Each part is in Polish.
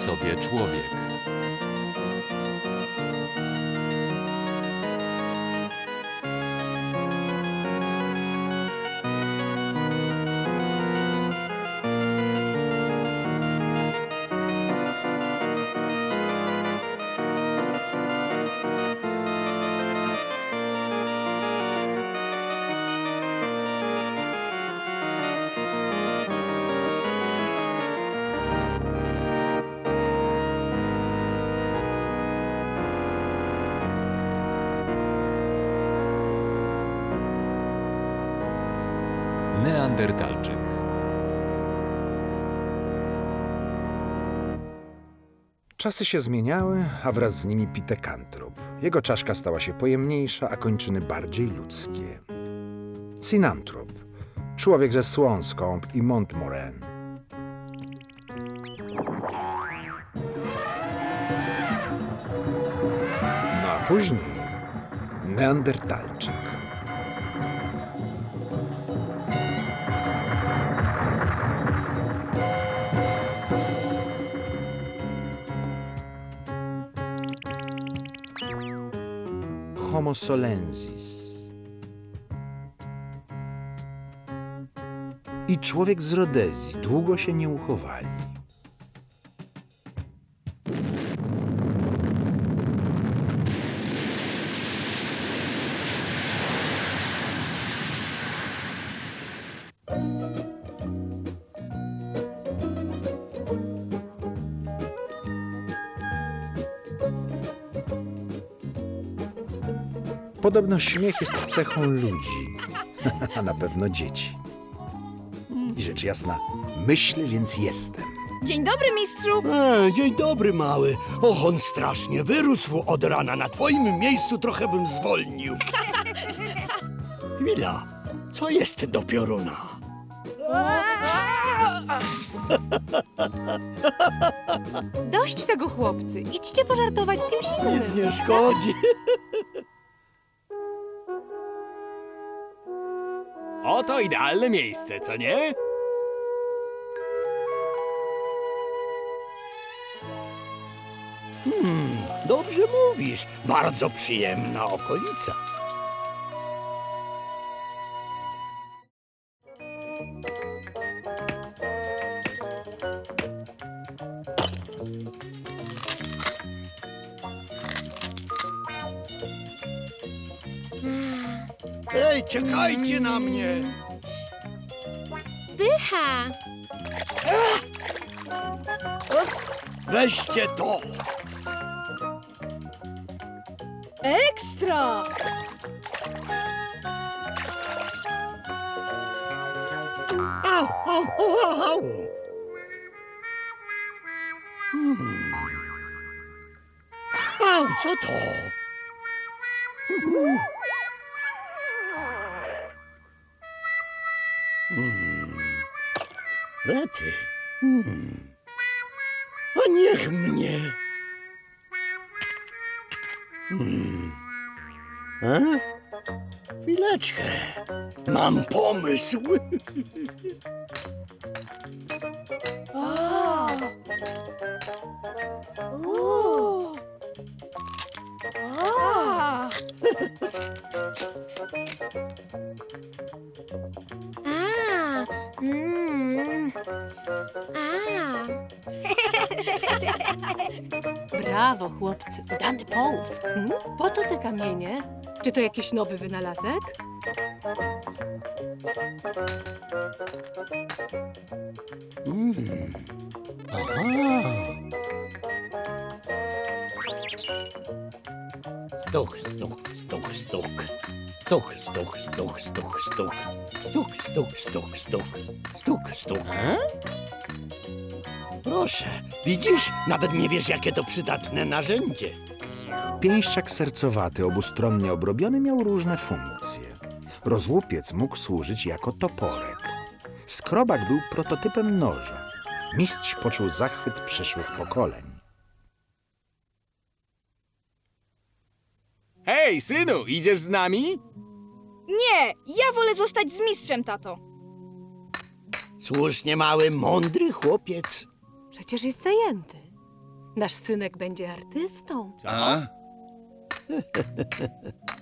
Sobie człowiek. Czasy się zmieniały, a wraz z nimi pitekantrop. Jego czaszka stała się pojemniejsza, a kończyny bardziej ludzkie. Sinantrop. Człowiek ze Słonskąp i Montmoren. No a później Neandertalczyk. Homo solensis. I człowiek z Rodezji długo się nie uchowali. Podobno śmiech jest cechą ludzi, a na pewno dzieci. I rzecz jasna, myślę, więc jestem. Dzień dobry, mistrzu! E, dzień dobry, mały. Och, on strasznie wyrósł od rana. Na twoim miejscu trochę bym zwolnił. Chwila, co jest do pioruna? Dość tego, chłopcy. Idźcie pożartować z kimś innym. Nic nie szkodzi. Oto idealne miejsce, co nie? Hmm, dobrze mówisz. Bardzo przyjemna okolica. Czekajcie na mnie! Pycha! Ups! Weźcie to! Ekstra! Au, au, au, au, au. Hmm. Au, co to? Hmm. Rety. Hmm. A niech mnie. Hmm. A? Chwileczkę. Mam pomysł. Brawo, chłopcy, udany połów. Hmm? Po co te kamienie? Czy to jakiś nowy wynalazek? Mm. Aha. Stuk, stuk, stuk, stuk. Stuk, stuk, stuk, stuk, stuk. Stuk, stuk, stuk, stuk. Stuk, stuk. Proszę, widzisz? Nawet nie wiesz, jakie to przydatne narzędzie. Pięściak sercowaty, obustronnie obrobiony, miał różne funkcje. Rozłupiec mógł służyć jako toporek. Skrobak był prototypem noża. Mistrz poczuł zachwyt przyszłych pokoleń. Hej, synu, idziesz z nami? Nie, ja wolę zostać z mistrzem, tato. Słusznie mały, mądry chłopiec. Przecież jest zajęty. Nasz synek będzie artystą. Co?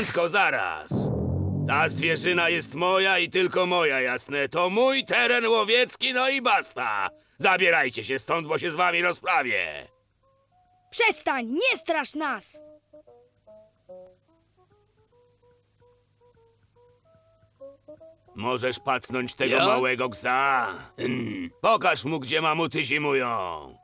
prędko, zaraz. Ta zwierzyna jest moja i tylko moja, jasne. To mój teren łowiecki, no i basta. Zabierajcie się stąd, bo się z wami rozprawię. Przestań, nie strasz nas! Możesz pacnąć tego Ja? małego gza. Mm. Pokaż mu, gdzie mamuty zimują.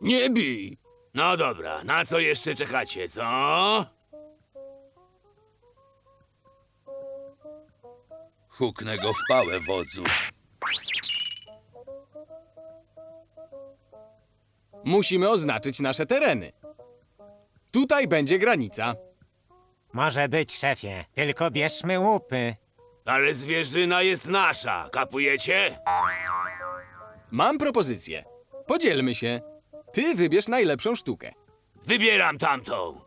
Nie bij! No dobra, na co jeszcze czekacie, co? Huknę go w pałę, wodzu. Musimy oznaczyć nasze tereny. Tutaj będzie granica. Może być, szefie, tylko bierzmy łupy. Ale zwierzyna jest nasza, kapujecie? Mam propozycję. Podzielmy się. Ty wybierz najlepszą sztukę. Wybieram tamtą.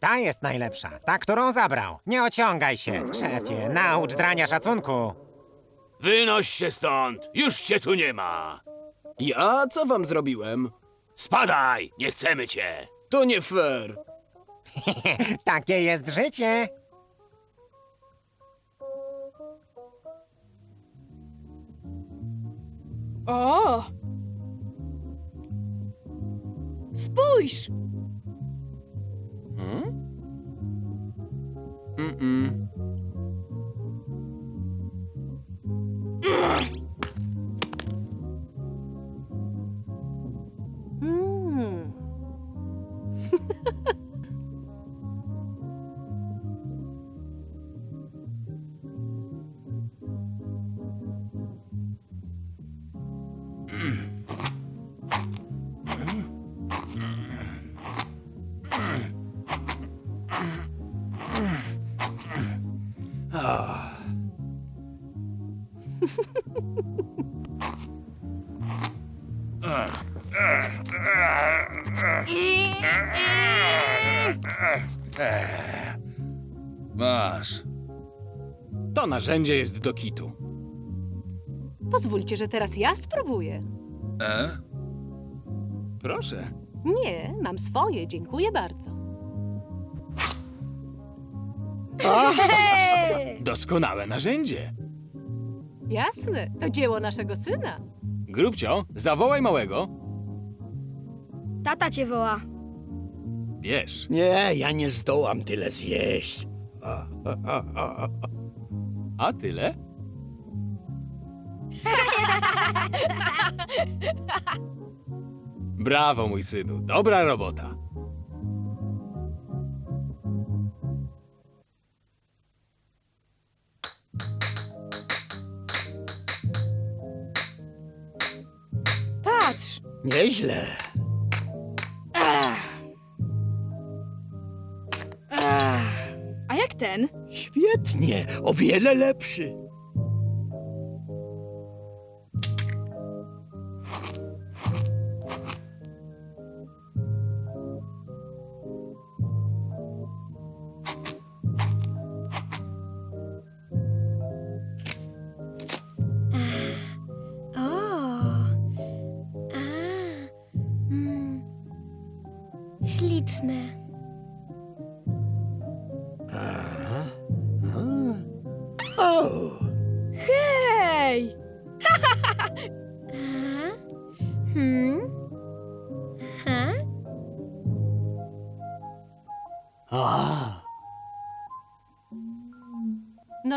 Ta jest najlepsza, ta, którą zabrał. Nie ociągaj się, szefie, naucz drania szacunku. Wynoś się stąd, już cię tu nie ma. Ja co wam zrobiłem? Spadaj, nie chcemy cię. To nie fair. Takie jest życie. O! Spójrz! Mm-mm. Mm. Narzędzie jest do kitu. Pozwólcie, że teraz ja spróbuję. E? Proszę. Nie, mam swoje, dziękuję bardzo. Doskonałe narzędzie. Jasne, to dzieło naszego syna. Grubcio, zawołaj małego. Tata cię woła. Wiesz. Nie, ja nie zdołam tyle zjeść. A tyle? Brawo, mój synu. Dobra robota. Patrz! Nieźle. Ten? Świetnie, o wiele lepszy.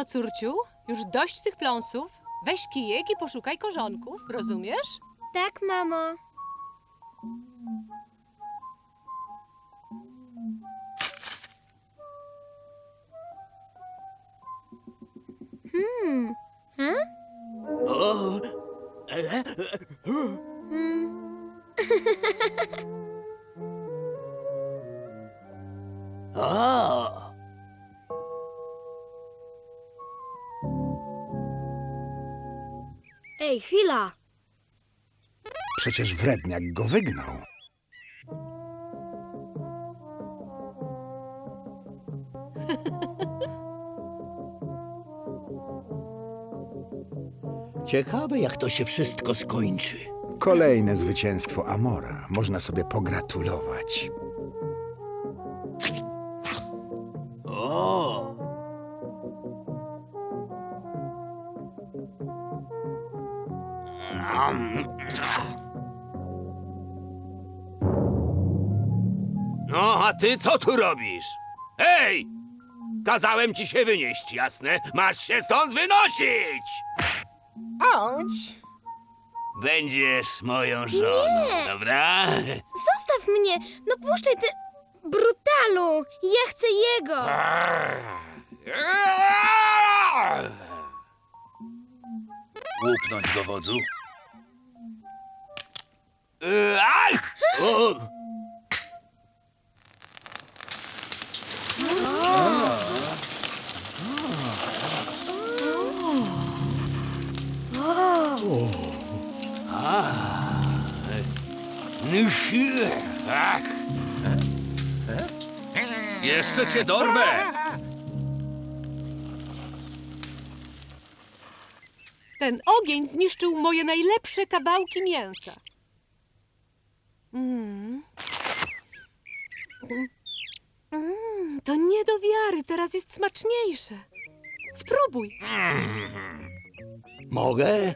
No córciu, już dość tych pląsów. Weź kijek i poszukaj korzonków, rozumiesz? Tak, mamo. Hmm. Hm? O, e, e, Hmm. o. Ej, chwila. Przecież wredniak go wygnał. Ciekawe, jak to się wszystko skończy. Kolejne zwycięstwo Amora. Można sobie pogratulować. O! No, a ty co tu robisz? Ej! Kazałem ci się wynieść, jasne? Masz się stąd wynosić! Chodź! Będziesz moją żoną, Nie. dobra? Zostaw mnie! No puszczaj ty... Brutalu! Ja chcę jego! Łupnąć go, wodzu. Aj! O! Ach, Jeszcze cię dorwę! Ten ogień zniszczył moje najlepsze kawałki mięsa. Mm. Mm, to nie do wiary, teraz jest smaczniejsze. Spróbuj. Mogę?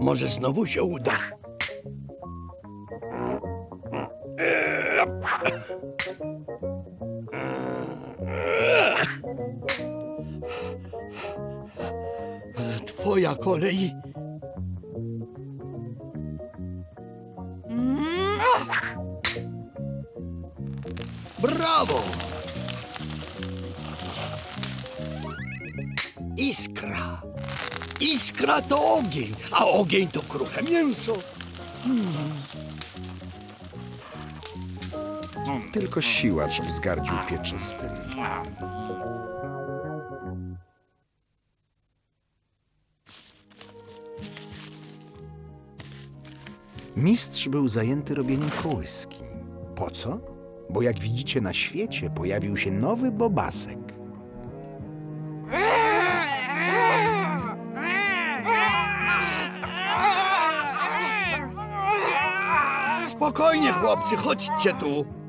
Może znowu się uda. Twoja kolej. Brawo! Iskra. Iskra to ogień, a ogień to kruche mięso. Tylko siłacz wzgardził pieczystym. Mistrz był zajęty robieniem kołyski. Po co? Bo jak widzicie na świecie pojawił się nowy bobasek. Spokojnie, chłopcy, chodźcie tu.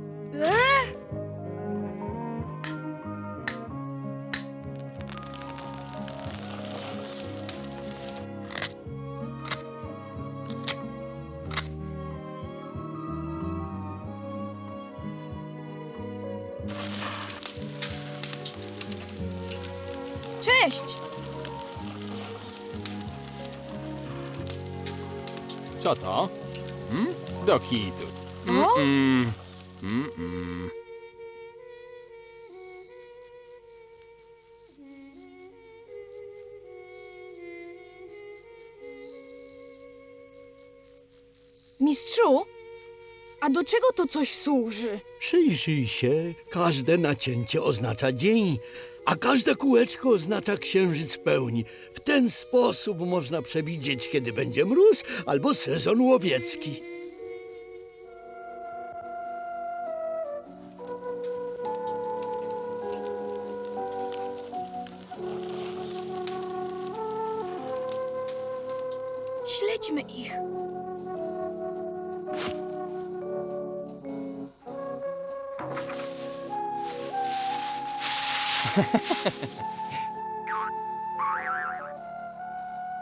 Kitu. Mm-mm. Mm-mm. Mistrzu? A do czego to coś służy? Przyjrzyj się, każde nacięcie oznacza dzień, a każde kółeczko oznacza księżyc w pełni. W ten sposób można przewidzieć, kiedy będzie mróz albo sezon łowiecki.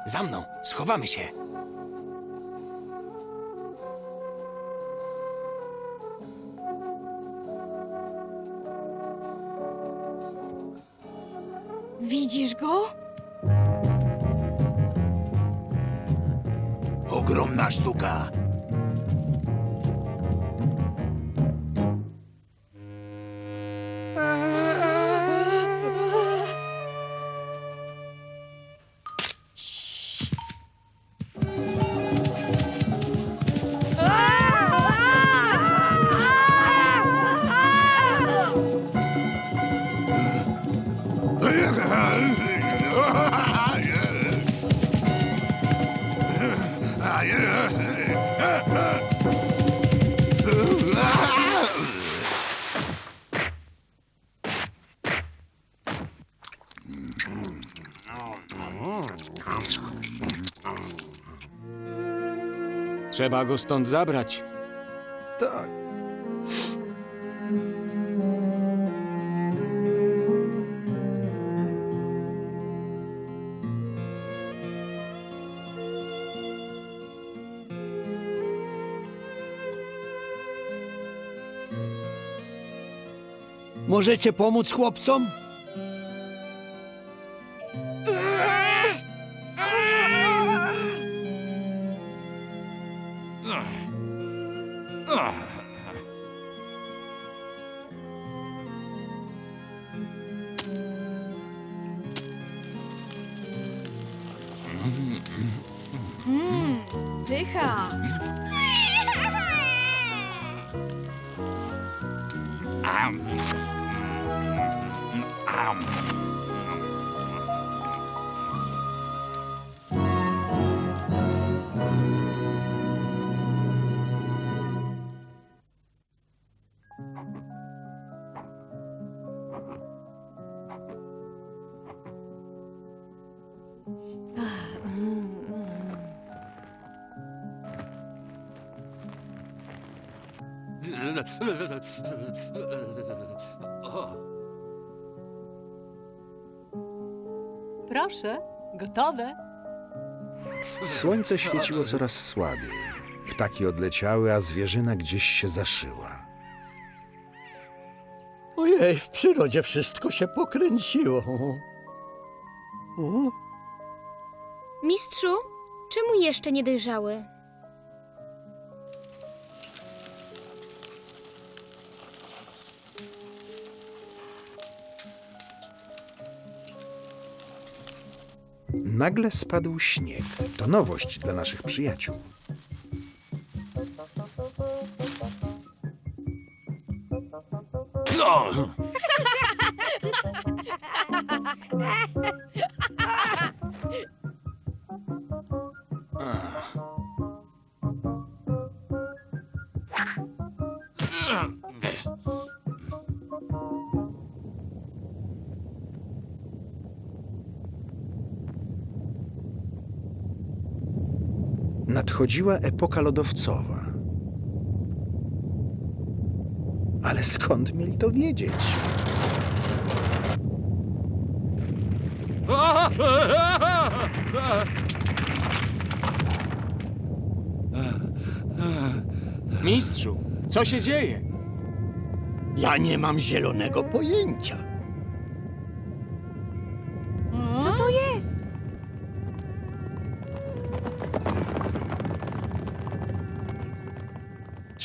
Za mną, schowamy się. Widzisz go? Ogromna sztuka. Trzeba go stąd zabrać. Tak. Możecie pomóc chłopcom? Pycha. Proszę, gotowe. Słońce świeciło coraz słabiej. Ptaki odleciały, a zwierzyna gdzieś się zaszyła. Ojej, w przyrodzie wszystko się pokręciło. O, Mistrzu, czemu jeszcze nie dojrzały? Nagle spadł śnieg. To nowość dla naszych przyjaciół. No! Nadchodziła epoka lodowcowa. Ale skąd mieli to wiedzieć? Mistrzu, co się dzieje? Ja nie mam zielonego pojęcia.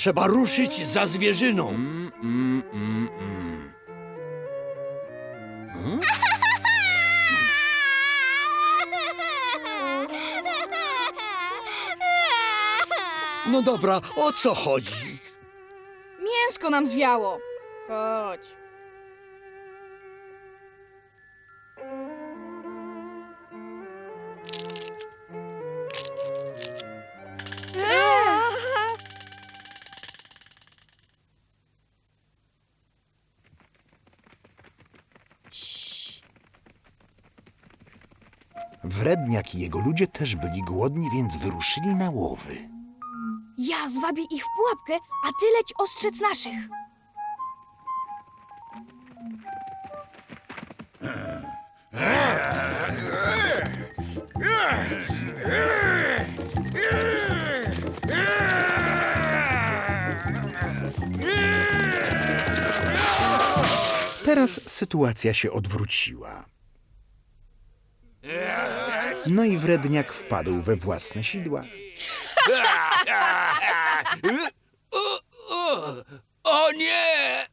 Trzeba ruszyć za zwierzyną. Mm, mm, mm, mm. No dobra, o co chodzi? Mięsko nam zwiało. Chodź. Wredniak i jego ludzie też byli głodni, więc wyruszyli na łowy. Ja zwabię ich w pułapkę, a ty leć ostrzec naszych. Teraz sytuacja się odwróciła. No i wredniak wpadł we własne sidła. O, o, o nie!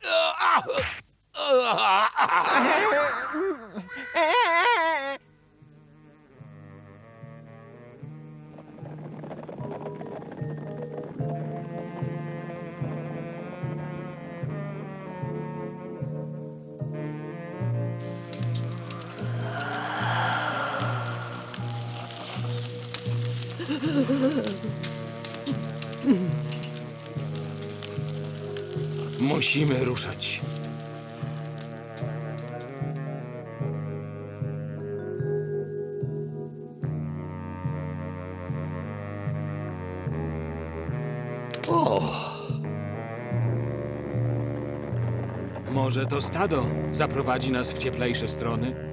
Musimy ruszać. Może to stado zaprowadzi nas w cieplejsze strony?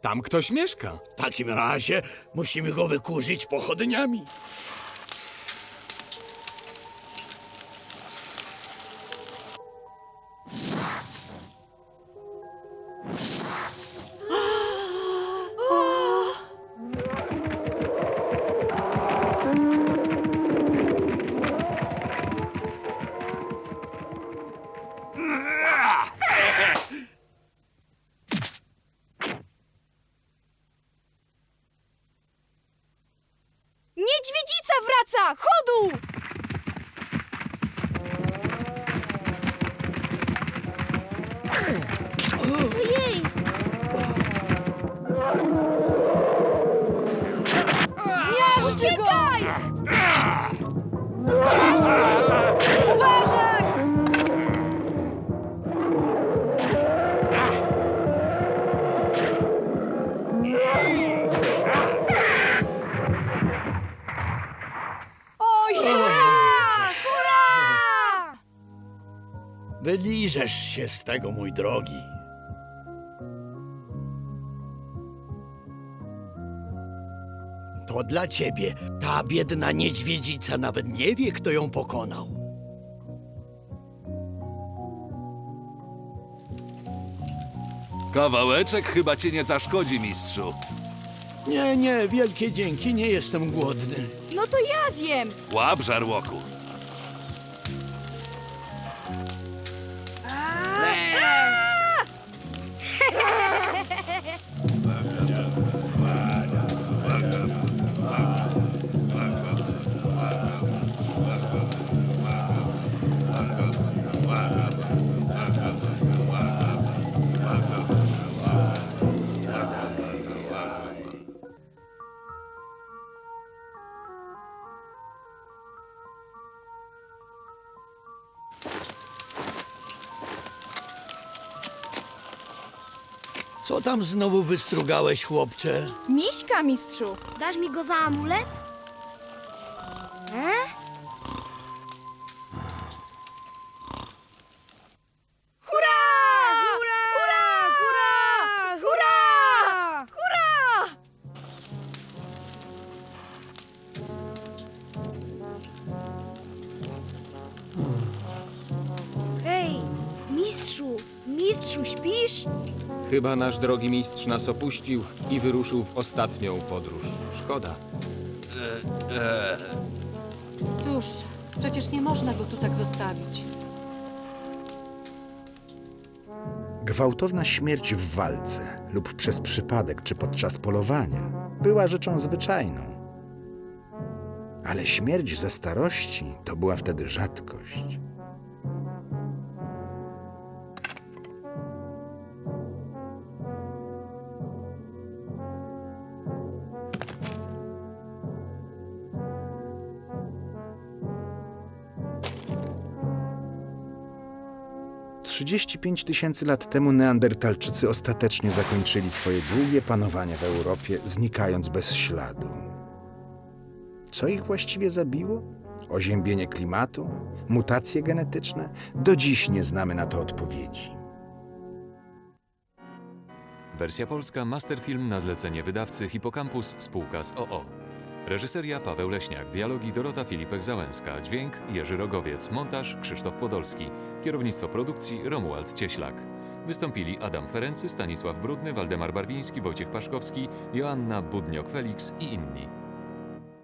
Tam ktoś mieszka. W takim razie musimy go wykurzyć pochodniami. Uciekaj! Uważaj! Wyliżesz się z tego, mój drogi. To dla ciebie. Ta biedna niedźwiedzica nawet nie wie, kto ją pokonał. Kawałeczek chyba ci nie zaszkodzi, mistrzu. Nie, nie, wielkie dzięki, nie jestem głodny. No to ja zjem! Łap, żarłoku. Tam znowu wystrugałeś, chłopcze? Miśka, mistrzu! Dasz mi go za amulet? Chyba nasz drogi mistrz nas opuścił i wyruszył w ostatnią podróż. Szkoda. Cóż, przecież nie można go tu tak zostawić. Gwałtowna śmierć w walce lub przez przypadek czy podczas polowania była rzeczą zwyczajną. Ale śmierć ze starości to była wtedy rzadkość. 35 tysięcy lat temu Neandertalczycy ostatecznie zakończyli swoje długie panowanie w Europie, znikając bez śladu. Co ich właściwie zabiło? Oziębienie klimatu? Mutacje genetyczne? Do dziś nie znamy na to odpowiedzi. Wersja polska Masterfilm na zlecenie wydawcy Hipocampus spółka z OO. Reżyseria Paweł Leśniak, dialogi Dorota Filipek-Załęska, dźwięk Jerzy Rogowiec, montaż Krzysztof Podolski, kierownictwo produkcji Romuald Cieślak. Wystąpili Adam Ferency, Stanisław Brudny, Waldemar Barwiński, Wojciech Paszkowski, Joanna Budniok-Felix i inni.